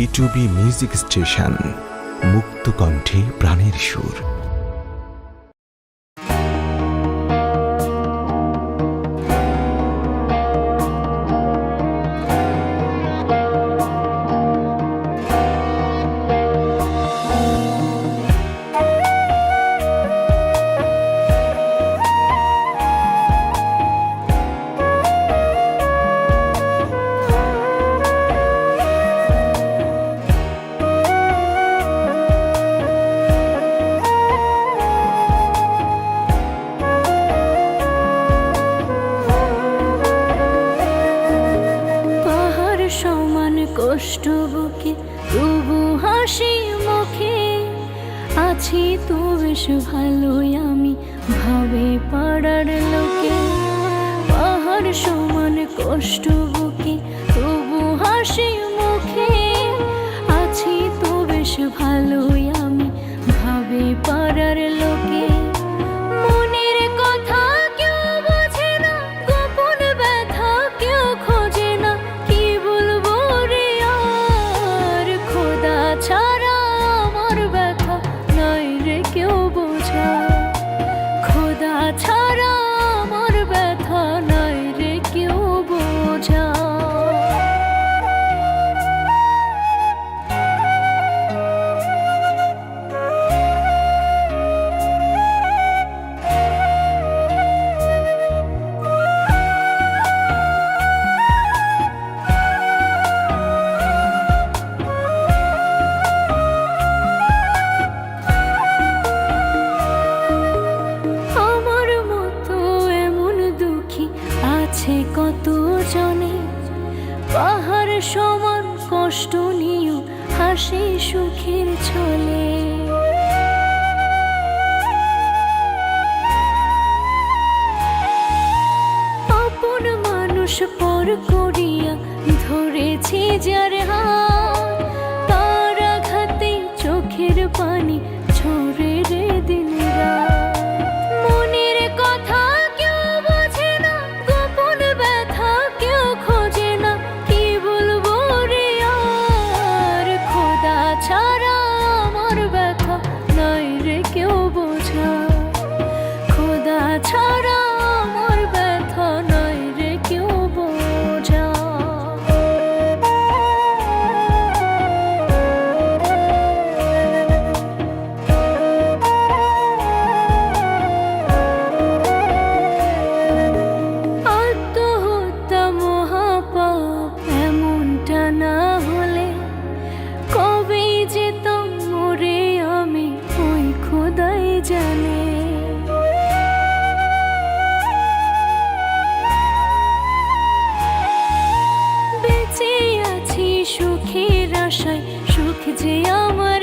বিটুবি music station মুক্তকণ্ঠে প্রাণের সুর কষ্ট বুকে, তবু হাসি মুখে। আছি তো বেশ ভালোই আমি, ভাবে পাড়ার লোকে। পাহাড় সমান কষ্ট বুকে, তবু হাসি আছে কত জনে পাহাড় সমান কষ্ট নিয়েও হাসি সুখের চলে আপন মানুষ পর করিয়া ধরেছি যার হাত ছাড়া আশায় সুখ যে আমার